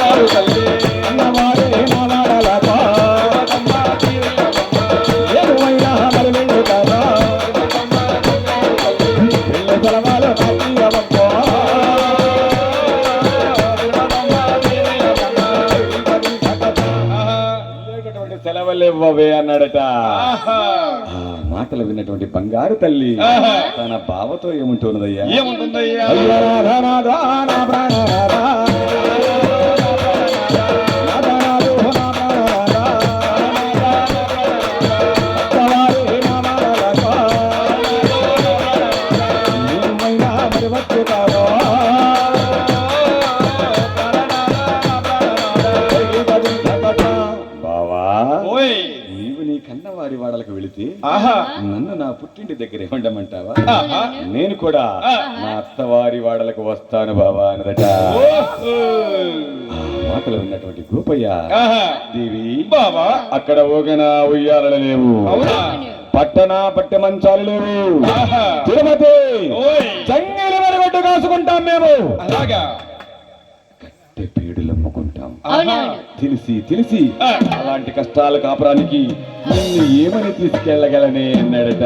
బంగారు తల్లి అన్నవాడే మాలాడలపా దేవతమ్మ తీరయ్యమ్మ ఏమైనా మరి వెళ్ళు కదా పెళ్ళి సెలవాలు నాకీయవప్పా వెళ్ళేటటువంటి సెలవులు ఇవ్వవే అన్నాడట. ఆ మాటలు విన్నటువంటి బంగారు తల్లి. తన బావతో ఏముంటున్నదయ్యా ఏముంటుందయ్యా? బావా నీ కన్నవారి వాడలకు వెళితే ఆహా. నన్ను నా పుట్టింటి దగ్గర ఉండమంటావా? నేను కూడా. నా అత్తవారి వాడలకు వస్తాను బావా అన్నదట. మాటలు విన్నటువంటి గోపయ్య దేవి బాబా అక్కడ ఊగన ఉయ్యాలలు లేవు. అవునా. పట్టణ పట్టె మంచాలు లేవు ఓయ్. చంగిలి వరగట్టు కాసుకుంటాం మేము. అలాగా. కట్టె పీడులు అమ్ముకుంటాం అవునవును తెలిసి తెలిసి. అలాంటి కష్టాల కాపురానికి నిన్ను ఏమని తీసుకెళ్ళగలనే అన్నాడట.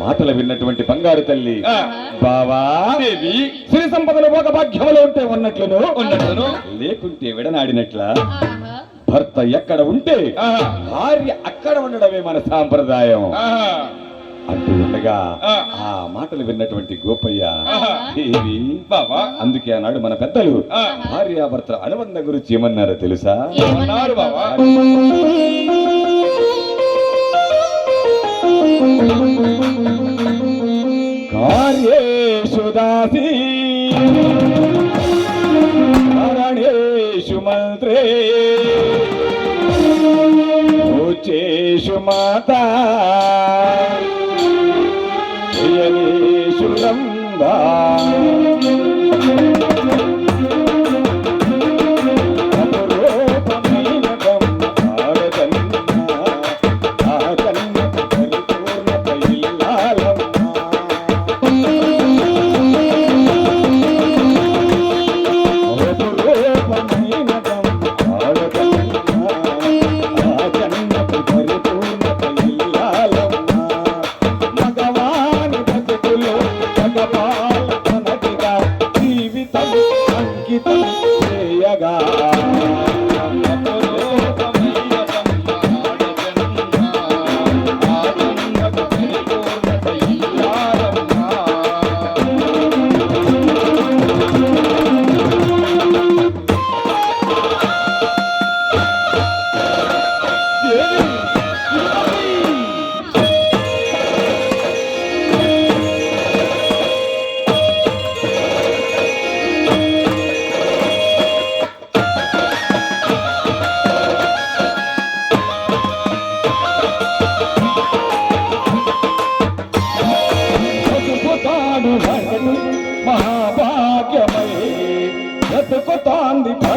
మాటలు విన్నటువంటి బంగారు తల్లి ఆ. బావా దేవి. సిరి సంపదలు ఒక భాగ్యములు ఉంటే ఉన్నట్లును. ఉన్నట్లును. లేకుంటే విడనాడినట్ల. భర్త ఎక్కడ ఉంటే భార్య అక్కడ ఉండడమే మన సాంప్రదాయం అంటూ ఉండగా ఆ. మాటలు విన్నటువంటి గోపయ్య. దేవి బాబా అందుకే ఆనాడు మన పెద్దలు ఆ. భార్యాభర్తల అనుబంధం గురించి ఏమన్నారో తెలుసా కార్యేషు దాసి కరణేషు మంత్రే మాత. శయనేషు లంబా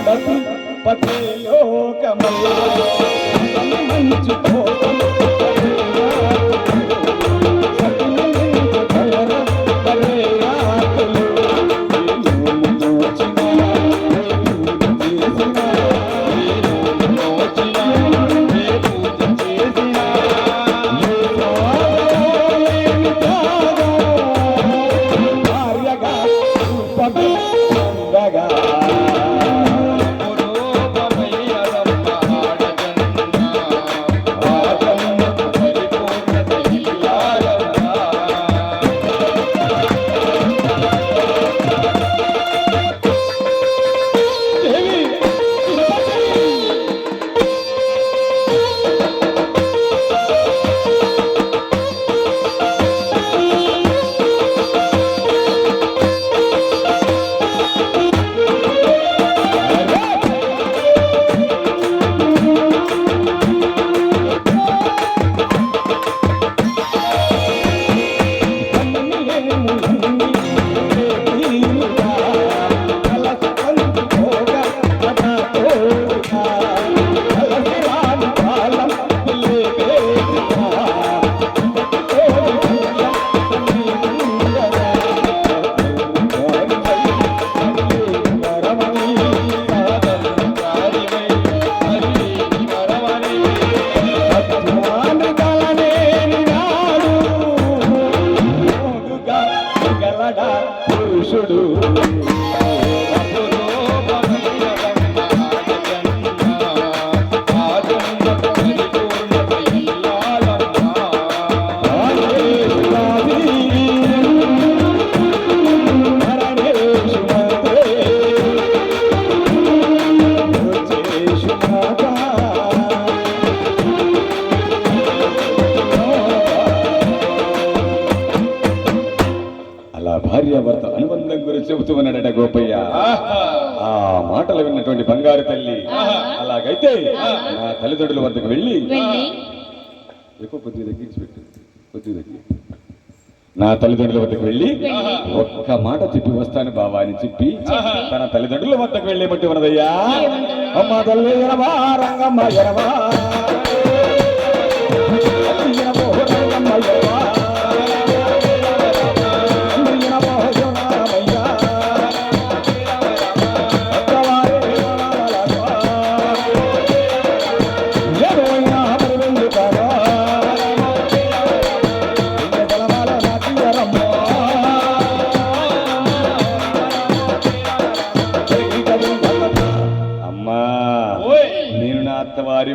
బతుకుతాంది పడతి లోకమల్లా. ఆహా. ఆ మాటలు విన్నటువంటి బంగారు తల్లి అలాగైతే నా తల్లిదండ్రుల వద్దకు వెళ్ళి ఎక్కువ కొద్దిగా తగ్గించి పెట్టు కొద్దిగా తగ్గి నా తల్లిదండ్రుల వద్దకు వెళ్ళి ఒక్క మాట చెప్పి వస్తాను బావా అని చెప్పి తన తల్లిదండ్రుల వద్దకు వెళ్ళేమంటే ఉన్నదయ్యా? అమ్మ తల్లి ఎనవా రంగమ్మ ఎనవో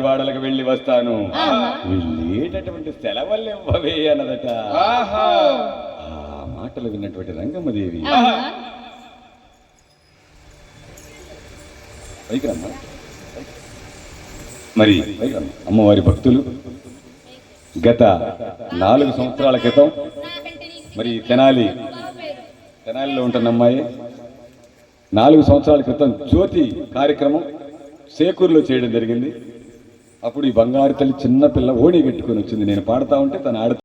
వాడలకు వెళ్ళి వస్తాను. వెళ్ళేటటువంటి సెలవులు ఇవ్వవే అన్నదట ఆహా ఆ మాటలు విన్నటువంటి రంగమ్మదేవి. మరి. అమ్మవారి భక్తులు గత నాలుగు సంవత్సరాల క్రితం మరి తెనాలి తెనాలిలో ఉంటున్న అమ్మాయి నాలుగు సంవత్సరాల క్రితం జ్యోతి కార్యక్రమం సేకూరులో చేయడం జరిగింది అప్పుడు ఈ బంగారు తల్లి చిన్న పిల్ల ఓణి కట్టుకొని వచ్చింది. నేను పాడుతా ఉంటే తను ఆడుతా